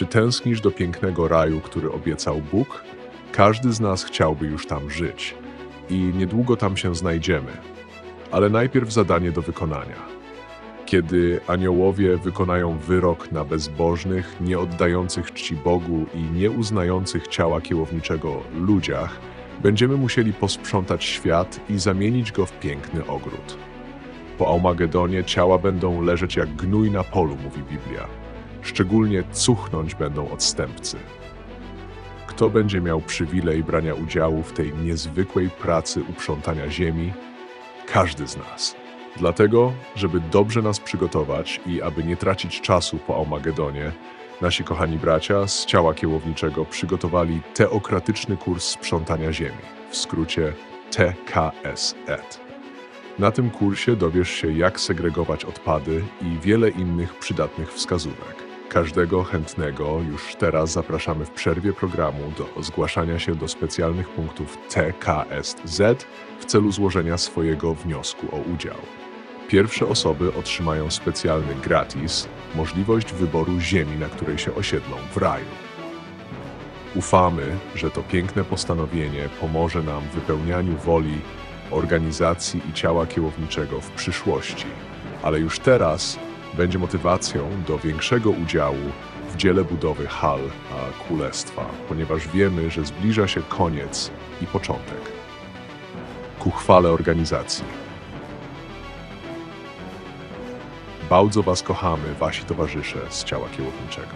Czy tęsknisz do pięknego raju, który obiecał Bóg? Każdy z nas chciałby już tam żyć i niedługo tam się znajdziemy. Ale najpierw zadanie do wykonania. Kiedy aniołowie wykonają wyrok na bezbożnych, nie oddających czci Bogu i nie uznających ciała kiełowniczego ludziach, będziemy musieli posprzątać świat i zamienić go w piękny ogród. Po Armagedonie ciała będą leżeć jak gnój na polu, mówi Biblia. Szczególnie cuchnąć będą odstępcy. Kto będzie miał przywilej brania udziału w tej niezwykłej pracy uprzątania ziemi? Każdy z nas. Dlatego, żeby dobrze nas przygotować i aby nie tracić czasu po Armagedonie, nasi kochani bracia z ciała kiełowniczego przygotowali teokratyczny kurs sprzątania ziemi, w skrócie TKSET. Na tym kursie dowiesz się, jak segregować odpady i wiele innych przydatnych wskazówek. Każdego chętnego już teraz zapraszamy w przerwie programu do zgłaszania się do specjalnych punktów TKSZ w celu złożenia swojego wniosku o udział. Pierwsze osoby otrzymają specjalny gratis możliwość wyboru ziemi, na której się osiedlą w raju. Ufamy, że to piękne postanowienie pomoże nam w wypełnianiu woli organizacji i ciała kiełowniczego w przyszłości, ale już teraz będzie motywacją do większego udziału w dziele budowy hal a królestwa, ponieważ wiemy, że zbliża się koniec i początek. Ku chwale organizacji. Bardzo Was kochamy, Wasi towarzysze z ciała kiełowniczego.